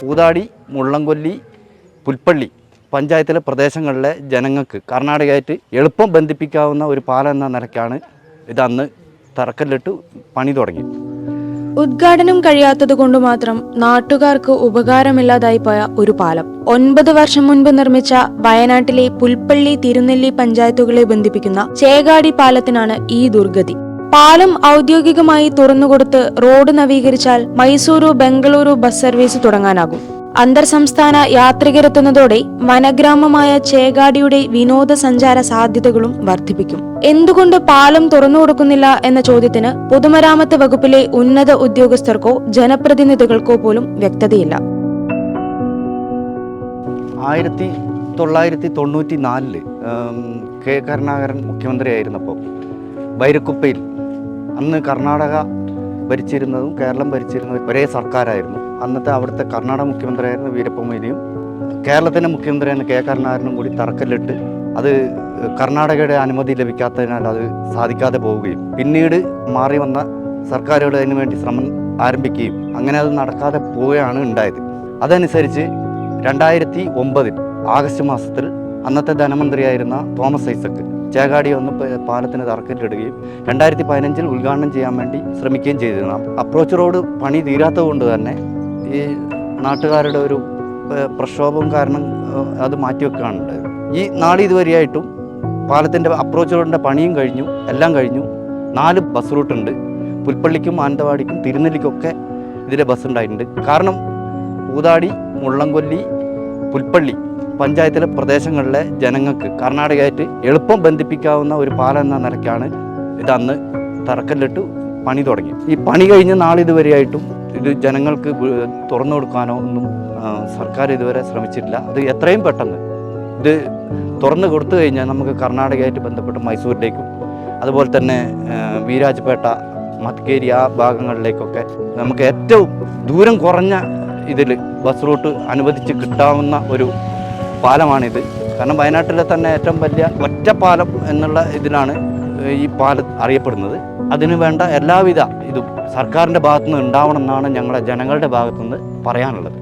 പൂതാടി മുള്ളംകൊല്ലി പുൽപ്പള്ളി പഞ്ചായത്തിലെ പ്രദേശങ്ങളിലെ ജനങ്ങൾക്ക് കർണാടകയായിട്ട് എളുപ്പം ബന്ധിപ്പിക്കാവുന്ന ഒരു പാലം എന്ന നിലയ്ക്കാണ് ഇത് അന്ന് തറക്കല്ലിട്ട് പണി തുടങ്ങി. ഉദ്ഘാടനം കഴിയാത്തത് കൊണ്ട് മാത്രം നാട്ടുകാർക്ക് ഉപകാരമില്ലാതായി പോയ ഒരു പാലം. ഒൻപത് വർഷം മുൻപ് നിർമ്മിച്ച വയനാട്ടിലെ പുൽപ്പള്ളി തിരുനെല്ലി പഞ്ചായത്തുകളെ ബന്ധിപ്പിക്കുന്ന ചേകാടി പാലത്തിനാണ് ഈ ദുർഗതി. പാലം ഔദ്യോഗികമായി തുറന്നുകൊടുത്ത് റോഡ് നവീകരിച്ചാൽ മൈസൂരു ബംഗളൂരു ബസ് സർവീസ് തുടങ്ങാനാകും. അന്തർ സംസ്ഥാന യാത്രികരെത്തുന്നതോടെ വനഗ്രാമമായ ചേകാടിയുടെ വിനോദസഞ്ചാര സാധ്യതകളും വർദ്ധിപ്പിക്കും. എന്തുകൊണ്ട് പാലം തുറന്നു കൊടുക്കുന്നില്ല എന്ന ചോദ്യത്തിന് പൊതുമരാമത്ത് വകുപ്പിലെ ഉന്നത ഉദ്യോഗസ്ഥർക്കോ ജനപ്രതിനിധികൾക്കോ പോലും വ്യക്തതയില്ല. ആയിരത്തി തൊള്ളായിരത്തി തൊണ്ണൂറ്റി നാലിൽ കെ കരുണാകരൻ മുഖ്യമന്ത്രിയായിരുന്നപ്പോൾ ബൈരക്കുപ്പയിൽ അന്ന് കർണാടക ഭരിച്ചിരുന്നതും കേരളം ഭരിച്ചിരുന്നതും ഒരേ സർക്കാരായിരുന്നു. അന്നത്തെ അവിടുത്തെ കർണാടക മുഖ്യമന്ത്രിയായിരുന്ന വീരപ്പ മൊയ്ലിയും കേരളത്തിന്റെ മുഖ്യമന്ത്രിയായിരുന്ന കെ കരുണാകരനും കൂടി തറക്കല്ലിട്ട് അത് കർണാടകയുടെ അനുമതി ലഭിക്കാത്തതിനാൽ അത് സാധിക്കാതെ പോവുകയും പിന്നീട് മാറി വന്ന സർക്കാരുകൾ അതിനുവേണ്ടി ശ്രമം ആരംഭിക്കുകയും അങ്ങനെ അത് നടക്കാതെ പോവുകയാണ് ഉണ്ടായത്. അതനുസരിച്ച് രണ്ടായിരത്തി ഒമ്പതിൽ ആഗസ്റ്റ് മാസത്തിൽ അന്നത്തെ ധനമന്ത്രിയായിരുന്ന തോമസ് ഐസക്ക് ചേകാടി ഒന്ന് പാലത്തിന് തറക്കല്ലിടുകയും രണ്ടായിരത്തി പതിനഞ്ചിൽ ഉദ്ഘാടനം ചെയ്യാൻ വേണ്ടി ശ്രമിക്കുകയും ചെയ്തിരുന്നു. അപ്രോച്ച് റോഡ് പണി തീരാത്തതുകൊണ്ട് തന്നെ ഈ നാട്ടുകാരുടെ ഒരു പ്രക്ഷോഭം കാരണം അത് മാറ്റിവെക്കുകയാണ് ഉണ്ടായത് ഈ നാളെ ഇതുവരെയായിട്ടും പാലത്തിന്റെ അപ്രോച്ച് റോഡിന്റെ പണിയും കഴിഞ്ഞു എല്ലാം കഴിഞ്ഞു. നാല് ബസ് റൂട്ടുണ്ട്. പുൽപ്പള്ളിക്കും മാനന്തവാടിക്കും തിരുനെല്ലിക്കൊക്കെ ഇതിലെ ബസ് ഉണ്ടായിട്ടുണ്ട്. കാരണം ഊതാടി മുള്ളംകൊല്ലി പുൽപ്പള്ളി പഞ്ചായത്തിലെ പ്രദേശങ്ങളിലെ ജനങ്ങൾക്ക് കർണാടകയായിട്ട് എളുപ്പം ബന്ധിപ്പിക്കാവുന്ന ഒരു പാലം എന്ന നിലയ്ക്കാണ് ഇതന്ന് തറക്കല്ലിട്ട് പണി തുടങ്ങി. ഈ പണി കഴിഞ്ഞ നാളിതുവരെയായിട്ടും ഇത് ജനങ്ങൾക്ക് തുറന്നു കൊടുക്കാനോ ഒന്നും സർക്കാർ ഇതുവരെ ശ്രമിച്ചിട്ടില്ല. അത് എത്രയും പെട്ടെന്ന് ഇത് തുറന്നു കൊടുത്തു കഴിഞ്ഞാൽ നമുക്ക് കർണാടകയായിട്ട് ബന്ധപ്പെട്ട് മൈസൂരിലേക്കും അതുപോലെ തന്നെ വീരാജ്പേട്ട മത്കേരി ആ ഭാഗങ്ങളിലേക്കൊക്കെ നമുക്ക് ഏറ്റവും ദൂരം കുറഞ്ഞ ഇതിൽ ബസ് റൂട്ട് അനുവദിച്ച് കിട്ടാവുന്ന ഒരു പാലമാണിത്. കാരണം വയനാട്ടിലെ തന്നെ ഏറ്റവും വലിയ ഒറ്റപ്പാലം എന്നുള്ള ഇതിലാണ് ഈ പാലം അറിയപ്പെടുന്നത്. അതിനു വേണ്ട എല്ലാവിധ ഇതും സർക്കാരിന്റെ ഭാഗത്തുനിന്ന് ഉണ്ടാവണം എന്നാണ് ഞങ്ങളുടെ ജനങ്ങളുടെ ഭാഗത്തുനിന്ന് പറയാനുള്ളത്.